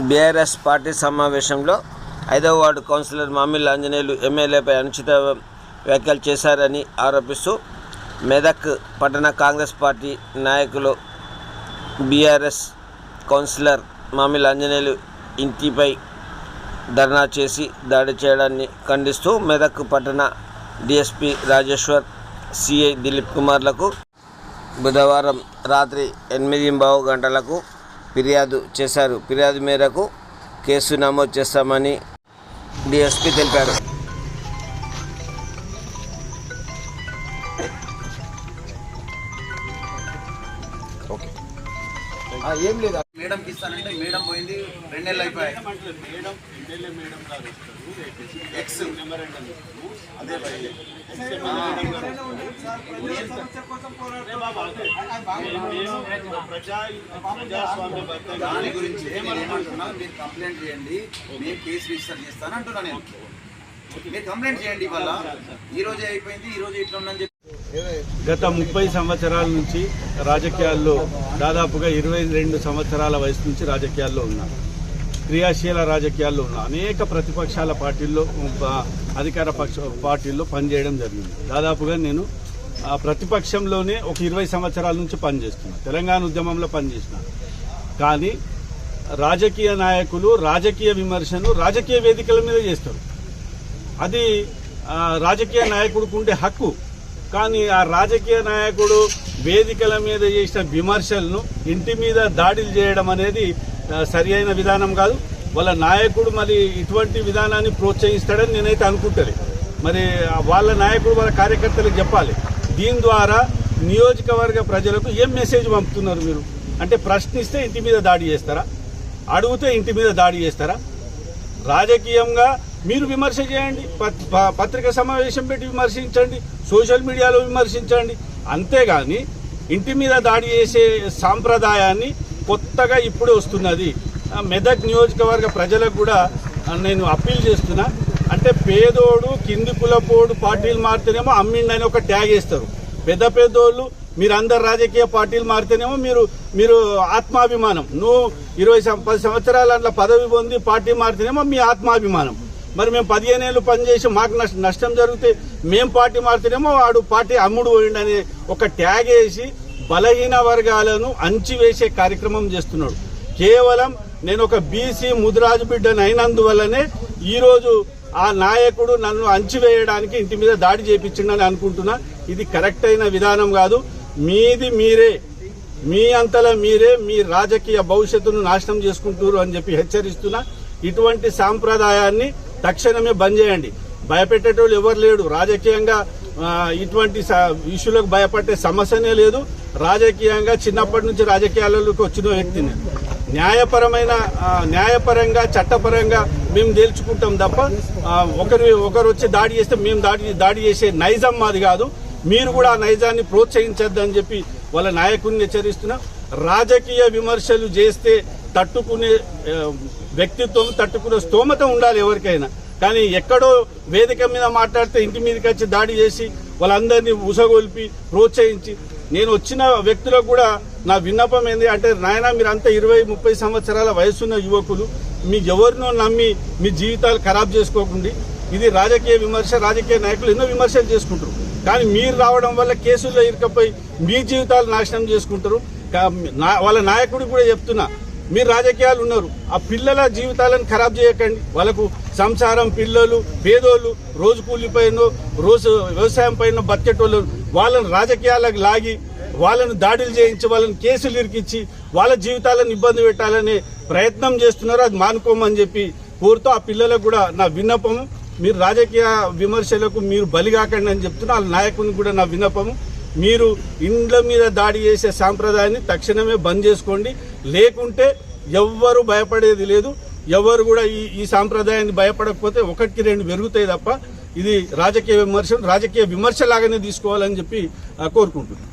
BRS party సమావేశంలో ఐదవ ward councillor Mamil Anjaneyulu ఎమ్మెల్యేపై అనుచిత వ్యాఖ్యలు చేశారని ఆరోపిస్తూ మెదక్ పట్టణ కాంగ్రెస్ పార్టీ నాయకులు బీఆర్ఎస్ కౌన్సిలర్ మామిల్ ఆంజనేయులు ఇంటిపై ధర్నా చేసి దాడి చేయడాన్ని ఖండిస్తూ మెదక్ పట్టణ డిఎస్పి రాజేశ్వర్ సిఐ దిలీప్ కుమార్లకు బుధవారం రాత్రి ఎనిమిది బావు గంటలకు ఫిర్యాదు చేశారు. ఫిర్యాదు మేరకు కేసు నమోదు చేస్తామని డిఎస్పి తెలిపారు. ఏం లేదు. మేడంకి ఇస్తానంటే మేడం పోయింది రెండు నెలలు అయిపోయాయి ఎక్స్ అదే భయ్. దాని గురించి నేను ఏమంటున్నా మీరు కంప్లైంట్ చేయండి నేను కేసు రిజిస్టర్ చేస్తాను అంటున్నా నేను. మీరు కంప్లైంట్ చేయండి ఇవాళ. ఈ రోజే అయిపోయింది ఈ రోజు ఇట్లా ఉందని చెప్పి గత ముప్పై సంవత్సరాల నుంచి రాజకీయాల్లో దాదాపుగా ఇరవై రెండు సంవత్సరాల వయసు నుంచి రాజకీయాల్లో ఉన్నారు క్రియాశీల రాజకీయాల్లో ఉన్న. అనేక ప్రతిపక్షాల పార్టీల్లో అధికార పక్ష పార్టీల్లో పనిచేయడం జరిగింది. దాదాపుగా నేను ఆ ప్రతిపక్షంలోనే ఒక ఇరవై సంవత్సరాల నుంచి పనిచేస్తున్నాను తెలంగాణ ఉద్యమంలో పనిచేసిన. కానీ రాజకీయ నాయకులు రాజకీయ విమర్శను రాజకీయ వేదికల మీద చేస్తారు. అది రాజకీయ నాయకుడికి ఉండే హక్కు. కానీ ఆ రాజకీయ నాయకుడు వేదికల మీద చేసిన విమర్శలను ఇంటి మీద దాడులు చేయడం అనేది సరి అయిన విధానం కాదు. వాళ్ళ నాయకుడు మరి ఇటువంటి విధానాన్ని ప్రోత్సహిస్తాడని నేనైతే అనుకుంటాను మరి వాళ్ళ నాయకుడు వాళ్ళ కార్యకర్తలకు చెప్పాలి. దీని ద్వారా నియోజకవర్గ ప్రజలకు ఏం మెసేజ్ పంపుతున్నారు మీరు? అంటే ప్రశ్నిస్తే ఇంటి మీద దాడి చేస్తారా? అడిగితే ఇంటి మీద దాడి చేస్తారా? రాజకీయంగా మీరు విమర్శ చేయండి పత్- పత్రికా పత్రిక సమావేశం పెట్టి విమర్శించండి సోషల్ మీడియాలో విమర్శించండి. అంతేగాని ఇంటి మీద దాడి చేసే సాంప్రదాయాన్ని కొత్తగా ఇప్పుడే వస్తున్నది. మెదక్ నియోజకవర్గ ప్రజలకు కూడా నేను అప్పీల్ చేస్తున్నా. అంటే పేదోడు కింది కులపోడు పార్టీలు మారితేనేమో అమ్మిండని ఒక ట్యాగ్ వేస్తారు. పెద్ద పెద్దోళ్ళు మీరు అందరు రాజకీయ పార్టీలు మారితేనేమో మీరు మీరు ఆత్మాభిమానం. నువ్వు ఇరవై పది సంవత్సరాల అట్లా పదవి పొంది పార్టీ మారితేనేమో మీ ఆత్మాభిమానం. మరి మేము పదిహేను ఏళ్ళు పనిచేసి మాకు నష్ట- నష్టం జరిగితే మేం పార్టీ మారితేనేమో వాడు పార్టీ అమ్ముడు పోయిండని ఒక ట్యాగ్ వేసి బలహీన వర్గాలను అంచివేసే కార్యక్రమం చేస్తున్నాడు. కేవలం నేను ఒక బీసీ ముదిరాజు బిడ్డను అయినందువల్లనే ఈరోజు ఆ నాయకుడు నన్ను అంచివేయడానికి ఇంటి మీద దాడి చేపించిండని అనుకుంటున్నా. ఇది కరెక్ట్ అయిన విధానం కాదు. మీది మీరే. మీ అంతలా మీరే మీ రాజకీయ భవిష్యత్తును నాశనం చేసుకుంటున్నారు అని చెప్పి హెచ్చరిస్తున్నా. ఇటువంటి సాంప్రదాయాన్ని తక్షణమే బంద్ చేయండి. భయపెట్టేటోళ్ళు ఎవరు లేడు రాజకీయంగా ఇటువంటి ఇష్యూలకు భయపడే సమస్యనే లేదు. రాజకీయంగా చిన్నప్పటి నుంచి రాజకీయాలలోకి వచ్చిన వ్యక్తిని. న్యాయపరమైన న్యాయపరంగా చట్టపరంగా మేము తేల్చుకుంటాం తప్ప ఒకరు ఒకరు వచ్చి దాడి చేస్తే మేము దాడి దాడి చేసే నైజం మాది కాదు. మీరు కూడా ఆ నైజాన్ని ప్రోత్సహించద్దని చెప్పి వాళ్ళ నాయకుడిని హెచ్చరిస్తున్నా. రాజకీయ విమర్శలు చేస్తే తట్టుకునే వ్యక్తిత్వం తట్టుకునే స్తోమత ఉండాలి ఎవరికైనా. కానీ ఎక్కడో వేదిక మీద మాట్లాడితే ఇంటి మీదకి వచ్చి దాడి చేసి వాళ్ళందరినీ ఉసగొల్పి ప్రోత్సహించి నేను వచ్చిన వ్యక్తులకు కూడా నా విన్నపం ఏంది అంటే నాయన మీరంతా ఇరవై ముప్పై సంవత్సరాల వయసున్న యువకులు మీ ఎవరినో నమ్మి మీ జీవితాలు ఖరాబ్ చేసుకోకండి. ఇది రాజకీయ విమర్శ రాజకీయ నాయకులు ఎన్నో విమర్శలు చేసుకుంటారు. కానీ మీరు రావడం వల్ల కేసుల్లో ఇరుకపోయి మీ జీవితాలు నాశనం చేసుకుంటారు. నా- వాళ్ళ నాయకుడికి కూడా చెప్తున్నా మీరు రాజకీయాలు ఉన్నారు. ఆ పిల్లల జీవితాలను ఖరాబ్ చేయకండి. వాళ్ళకు సంసారం పిల్లలు పేదోళ్ళు రోజు కూలిపోయినో రోజు వ్యవసాయం పైన బతికేటోళ్ళు వాళ్ళని రాజకీయాలకు లాగి వాళ్ళను దాడులు చేయించి వాళ్ళని కేసులు ఇరికిచ్చి వాళ్ళ జీవితాలను ఇబ్బంది పెట్టాలనే ప్రయత్నం చేస్తున్నారు. అది మానుకోమని చెప్పి కోరుతూ ఆ పిల్లలకు కూడా నా విన్నపము. మీరు రాజకీయ విమర్శలకు మీరు బలిగాకండి అని చెప్తున్నా. వాళ్ళ నాయకునికి కూడా నా విన్నపము. మీరు ఇండ్ల మీద దాడి చేసే సాంప్రదాయాన్ని తక్షణమే బంద్ చేసుకోండి. లేకుంటే ఎవ్వరు భయపడేది లేదు. ఎవరు కూడా ఈ ఈ సాంప్రదాయాన్ని భయపడకపోతే ఒకటికి రెండు పెరుగుతాయి తప్ప ఇది రాజకీయ విమర్శ రాజకీయ విమర్శలాగానే తీసుకోవాలని చెప్పి కోరుకుంటున్నాను.